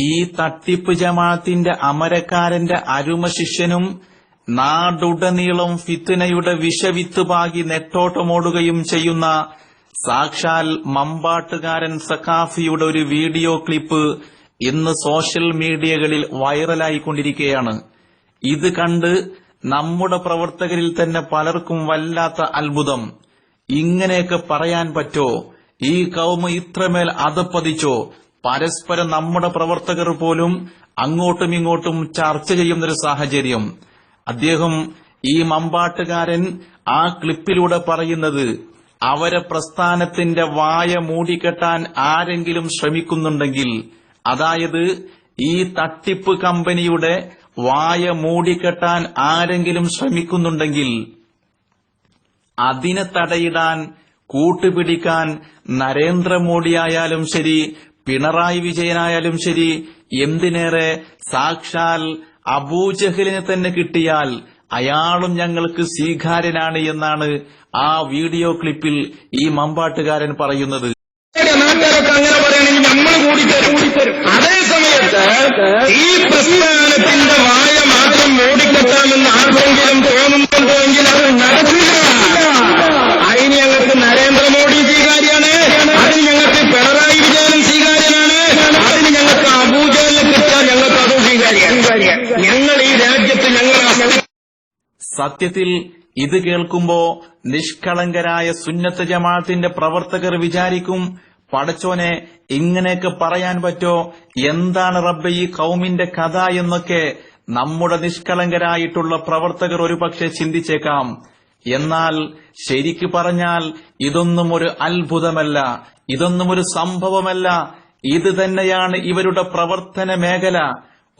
ഈ തട്ടിപ്പ് ജമാഅത്തിന്റെ അമരക്കാരന്റെ അരുമ ശിഷ്യനും നാടുടനീളം ഫിത്തിനയുടെ വിഷവിത്ത് പാകി നെട്ടോട്ടമോടുകയും ചെയ്യുന്ന സാക്ഷാൽ മമ്പാട്ടുകാരൻ സഖാഫിയുടെ ഒരു വീഡിയോ ക്ലിപ്പ് ഇന്ന് സോഷ്യൽ മീഡിയകളിൽ വൈറലായിക്കൊണ്ടിരിക്കുകയാണ്. ഇത് കണ്ട് നമ്മുടെ പ്രവർത്തകരിൽ തന്നെ പലർക്കും വല്ലാത്ത അത്ഭുതം. ഇങ്ങനെയൊക്കെ പറയാൻ പറ്റോ? ഈ കൗമ ഇത്രമേൽ അതപ്പതിച്ചോ പരസ്പരം നമ്മുടെ പ്രവർത്തകർ പോലും അങ്ങോട്ടും ഇങ്ങോട്ടും ചർച്ച ചെയ്യുന്നൊരു സാഹചര്യം. അദ്ദേഹം ഈ മമ്പാട്ടുകാരൻ ആ ക്ലിപ്പിലൂടെ പറയുന്നത് അവരെ പ്രസ്ഥാനത്തിന്റെ വായ മൂടിക്കെട്ടാൻ ആരെങ്കിലും ശ്രമിക്കുന്നുണ്ടെങ്കിൽ അതായത് ഈ തട്ടിപ്പ് കമ്പനിയുടെ വായ മൂടിക്കെട്ടാൻ ആരെങ്കിലും ശ്രമിക്കുന്നുണ്ടെങ്കിൽ അതിനെ തടയിടാൻ കൂട്ടുപിടിക്കാൻ നരേന്ദ്രമോദിയായാലും ശരി പിണറായി വിജയനായാലും ശരി എന്തിനേറെ സാക്ഷാൽ അബൂജഹലിനെ തന്നെ കിട്ടിയാൽ അയാളും ഞങ്ങൾക്ക് സ്വീകാര്യനാണ് എന്നാണ് ആ വീഡിയോ ക്ലിപ്പിൽ ഈ മമ്പാട്ടുകാരൻ പറയുന്നത്. ഈ രാജ്യത്ത് ഞങ്ങൾ സത്യത്തിൽ ഇത് കേൾക്കുമ്പോ നിഷ്കളങ്കരായ സുന്നത്ത് ജമാഅത്തിന്റെ പ്രവർത്തകർ വിചാരിക്കും പടച്ചോനെ ഇങ്ങനെയൊക്കെ പറയാൻ പറ്റോ? എന്താണ് റബ്ബെ ഈ കൗമിന്റെ കഥ എന്നൊക്കെ നമ്മുടെ നിഷ്കളങ്കരായിട്ടുള്ള പ്രവർത്തകർ ഒരുപക്ഷെ ചിന്തിച്ചേക്കാം. എന്നാൽ ശരിക്കു പറഞ്ഞാൽ ഇതൊന്നും ഒരു അത്ഭുതമല്ല ഇതൊന്നും ഒരു സംഭവമല്ല. ഇത് തന്നെയാണ് ഇവരുടെ പ്രവർത്തന മേഖല.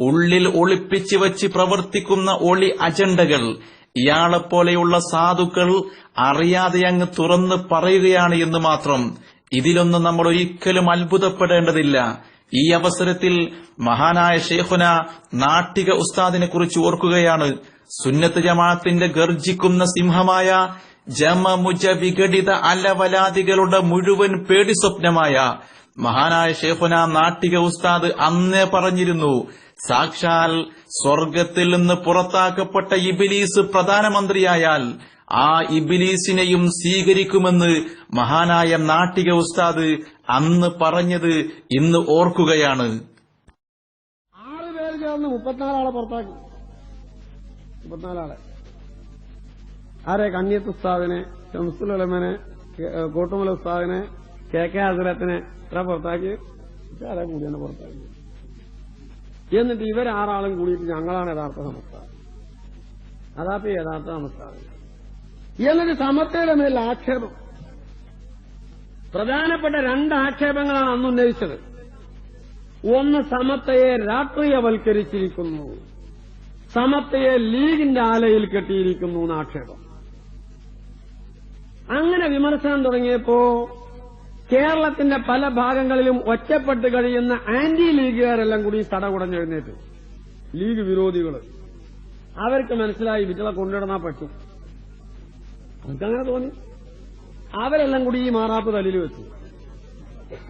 ഉള്ളിൽ ഒളിപ്പിച്ചു വച്ച് പ്രവർത്തിക്കുന്ന ഒളി അജണ്ടകൾ. ഇയാളെപ്പോലെയുള്ള സാധുക്കൾ അറിയാതെ അങ്ങ് തുറന്ന് പറയുകയാണ് എന്ന് മാത്രം. ഇതിലൊന്നും നമ്മൾ ഒരിക്കലും അത്ഭുതപ്പെടേണ്ടതില്ല. ഈ അവസരത്തിൽ മഹാനായ ഷേഹുന നാട്ടിക ഉസ്താദിനെ കുറിച്ച് ഓർക്കുകയാണ്. സുന്നത്ത് ജമാഅത്തിന്റെ ഗർജിക്കുന്ന സിംഹമായ ജമമുജ വിഘടിത അലവലാദികളുടെ മുഴുവൻ പേടി സ്വപ്നമായ മഹാനായ ഷേഖുന നാട്ടിക ഉസ്താദ് അന്നേ പറഞ്ഞിരുന്നു സാക്ഷാൽ സ്വർഗത്തിൽ നിന്ന് പുറത്താക്കപ്പെട്ട ഇബിലീസ് പ്രധാനമന്ത്രിയായാൽ ആ ഇബിലീസിനെയും സ്വീകരിക്കുമെന്ന് മഹാനായ നാട്ടിക ഉസ്താദ് അന്ന് പറഞ്ഞത് ഇന്ന് ഓർക്കുകയാണ്. ആറ് പേര് ചേർന്ന് മുപ്പത്തിനാലാളെ പുറത്താക്കി. മുപ്പത്തിനാലാളെ. ആരെ? കണ്ണിയത്ത് ഉസ്താദിനെ ഷംസുൽ ഉലമനെ കോട്ടുമല ഉസ്താദിനെ കെ കെ ഹസരത്തിനെ എത്ര പുറത്താക്കി? ആരെ കൂടിയാണ് പുറത്താക്കി? എന്നിട്ട് ഇവരാറാളും കൂടിയിട്ട് ഞങ്ങളാണ് യഥാർത്ഥ നമസ്കാരം അതാപ്പ യഥാർത്ഥ നമസ്കാരം എന്നിട്ട് സമത്തയുടെ മേൽ ആക്ഷേപം. പ്രധാനപ്പെട്ട രണ്ട് ആക്ഷേപങ്ങളാണ് അന്ന് ഉന്നയിച്ചത്. ഒന്ന് സമത്തയെ രാഷ്ട്രീയവൽക്കരിച്ചിരിക്കുന്നു. സമത്തയെ ലീഗിന്റെ ആലയിൽ കെട്ടിയിരിക്കുന്നു ആക്ഷേപം. അങ്ങനെ വിമർശനം തുടങ്ങിയപ്പോ കേരളത്തിന്റെ പല ഭാഗങ്ങളിലും ഒറ്റപ്പെട്ട് കഴിയുന്ന ആന്റി ലീഗുകാരെല്ലാം കൂടി തടകുടഞ്ഞെഴുന്നേറ്റ് ലീഗ് വിരോധികൾ അവർക്ക് മനസ്സിലായി വിറ്റളെ കൊണ്ടിടന്നാ പറ്റും. അവർക്കങ്ങനെ തോന്നി. അവരെല്ലാം കൂടി ഈ മാറാപ്പ് തലയിൽ വെച്ചു.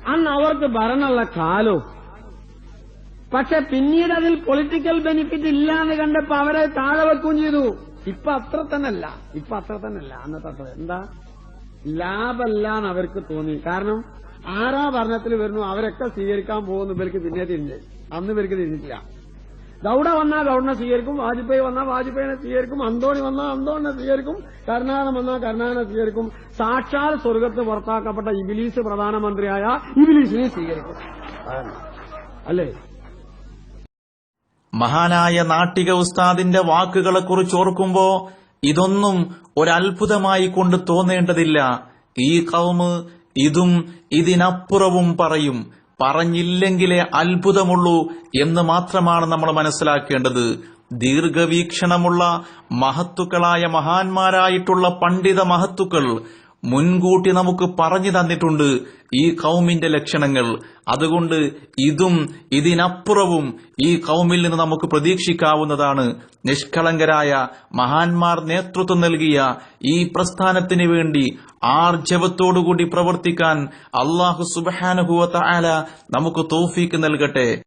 അന്ന് അവർക്ക് ഭരണമുള്ള കാലോ. പക്ഷെ പിന്നീട് അതിൽ പൊളിറ്റിക്കൽ ബെനിഫിറ്റ് ഇല്ല എന്ന് കണ്ടപ്പോ അവരെ താഴെ വെക്കുകയും ചെയ്തു. ഇപ്പൊ അത്ര തന്നെയല്ല. ഇപ്പൊ അത്ര തന്നെയല്ല. അന്നത്തെ അത്ര എന്താ? ലാഭമല്ല എന്ന് അവർക്ക് തോന്നി. കാരണം ആരാ ഭരണത്തിൽ വരുന്നു അവരൊക്കെ സ്വീകരിക്കാൻ പോകുന്നു ഇവർക്ക് പിന്നെ തിരിഞ്ഞ്. അന്ന് ഇവർക്ക് തിരിഞ്ഞിട്ടില്ല. ഗൌഡ വന്നാൽ ഗൌഡിനെ സ്വീകരിക്കും വാജ്പേയി വന്നാൽ വാജ്പേയിനെ സ്വീകരിക്കും അന്തോണി വന്നാൽ അന്തോണിനെ സ്വീകരിക്കും കരുണാകരം വന്നാൽ കരുണാകരനെ സ്വീകരിക്കും. സാക്ഷാൽ സ്വർഗത്ത് പുറത്താക്കപ്പെട്ട ഇബിലീസ് പ്രധാനമന്ത്രിയായ ഇബിലീസിനെ സ്വീകരിക്കും. അല്ലേ? മഹാനായ നാട്ടിക ഉസ്താദിന്റെ വാക്കുകളെക്കുറിച്ച് ഓർക്കുമ്പോ ഇതൊന്നും ഒരത്ഭുതമായി കൊണ്ട് തോന്നേണ്ടതില്ല. ഈ കൗമ് ഇതും ഇതിനപ്പുറവും പറയും. പറഞ്ഞില്ലെങ്കിലേ അത്ഭുതമുള്ളൂ എന്ന് മാത്രമാണ് നമ്മൾ മനസ്സിലാക്കേണ്ടത്. ദീർഘവീക്ഷണമുള്ള മഹത്തുക്കളായ മഹാന്മാരായിട്ടുള്ള പണ്ഡിത മഹത്തുക്കൾ മുൻകൂട്ടി നമുക്ക് പറഞ്ഞു തന്നിട്ടുണ്ട് ഈ കൗമിന്റെ ലക്ഷണങ്ങൾ. അതുകൊണ്ട് ഇതും ഇതിനപ്പുറവും ഈ കൗമിൽ നിന്ന് നമുക്ക് പ്രതീക്ഷിക്കാവുന്നതാണ്. നിഷ്കളങ്കരായ മഹാന്മാർ നേതൃത്വം നൽകിയ ഈ പ്രസ്ഥാനത്തിന് വേണ്ടി ആർജവത്തോടുകൂടി പ്രവർത്തിക്കാൻ അള്ളാഹു സുബാനുഭൂവത്ത ആല നമുക്ക് തോഫീക്ക് നൽകട്ടെ.